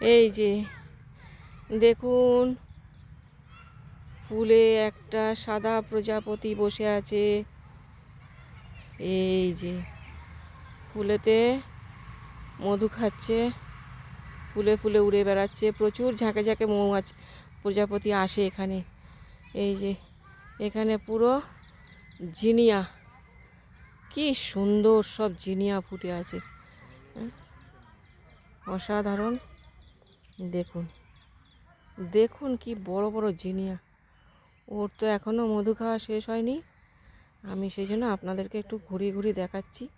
এই যে, দেখুন, ফুলে একটা সাদা প্রজাপতি বসে আছে। এই যে, ফুলেতে মধু খাচ্ছে, ফুলে ফুলে উড়ে বেড়াচ্ছে, প্রচুর ঝাঁকে ঝাঁকে মৌমাছি, প্রজাপতি আসে এখানে। এই যে, এখানে পুরো জিনিয়া। কি সুন্দর সব জিনিয়া ফুটে আছে। হ্যাঁ? অসাধারণ। দেখুন দেখুন কি বড় বড় জিনিয়া। ওর তো এখনও মধু খাওয়া শেষ হয়নি। আমি সেই জন্য আপনাদেরকে একটু ঘুরিয়ে ঘুরিয়ে দেখাচ্ছি।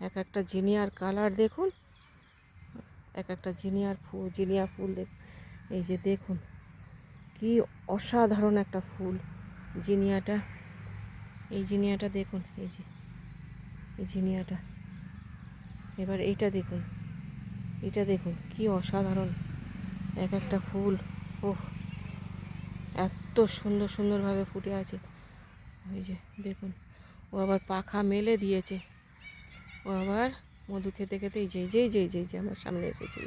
এক একটা জিনিয়ার কালার দেখুন। এক একটা জিনিয়ার ফুল জিনিয়া ফুল দেখ, এই যে দেখুন, কি অসাধারণ একটা ফুল জিনিয়াটা। এই জিনিয়াটা দেখুন, এই যে, এই জিনিয়াটা। এবার এইটা দেখুন। এটা দেখুন কি অসাধারণ। এক একটা ফুল ওহ এত সুন্দর সুন্দরভাবে ফুটে আছে। ওই যে দেখুন ও আবার পাখা মেলে দিয়েছে। ও আবার মধু খেতে খেতে যে যে যে যে যে আমার সামনে এসেছিল।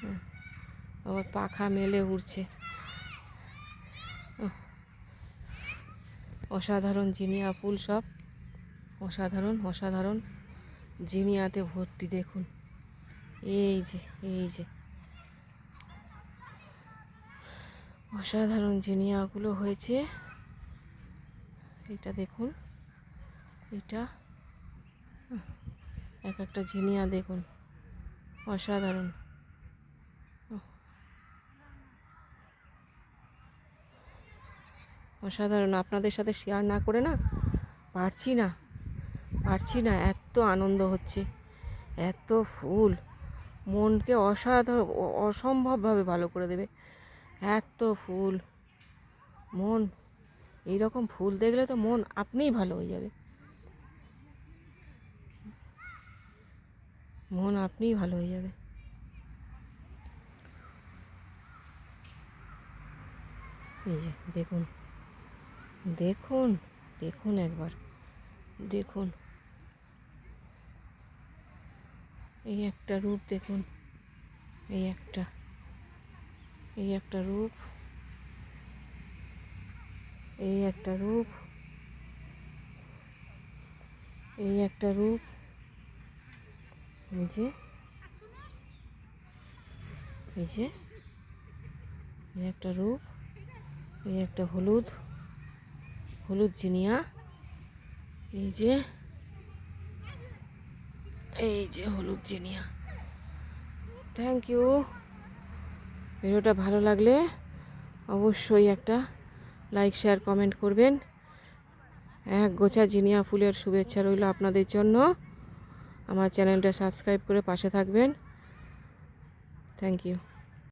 হ্যাঁ, আবার পাখা মেলে উড়ছে। অসাধারণ জিনিয়া ফুল সব। অসাধারণ অসাধারণ। জিনিয়াতে ভর্তি দেখুন। এই যে এই যে অসাধারণ জিনিয়াগুলো হয়েছে, এটা দেখুন, এটা এক একটা জিনিয়া দেখুন, অসাধারণ। অসাধারণ, আপনাদের সাথে শেয়ার না করে না, পারছি না পারছি না, এত আনন্দ হচ্ছে, এত ফুল। মনকে অসাধারণ অসম্ভবভাবে ভালো করে দেবে। এত ফুল। মন এই রকম ফুল দেখলে তো মন আপনিই ভালো হয়ে যাবে। মন আপনিই ভালো হয়ে যাবে। এই যে, দেখুন। দেখুন দেখুন একবার। দেখুন। এই একটা রূপ দেখুন। এই একটা এই একটা রূপ। এই একটা রূপ। এই একটা রূপ। এই যে এই যে, এই একটা রূপ। এই একটা হলুদ হলুদ জিনিয়া। এই যে এই যে হলুদ জিনিয়া। থ্যাংক ইউ ভিডিওটা ভালো লাগলে অবশ্যই একটা লাইক শেয়ার কমেন্ট করবেন। এক গোছা জিনিয়া ফুলের শুভেচ্ছা রইল আপনাদের জন্য। আমার চ্যানেলটা সাবস্ক্রাইব করে পাশে থাকবেন। Thank you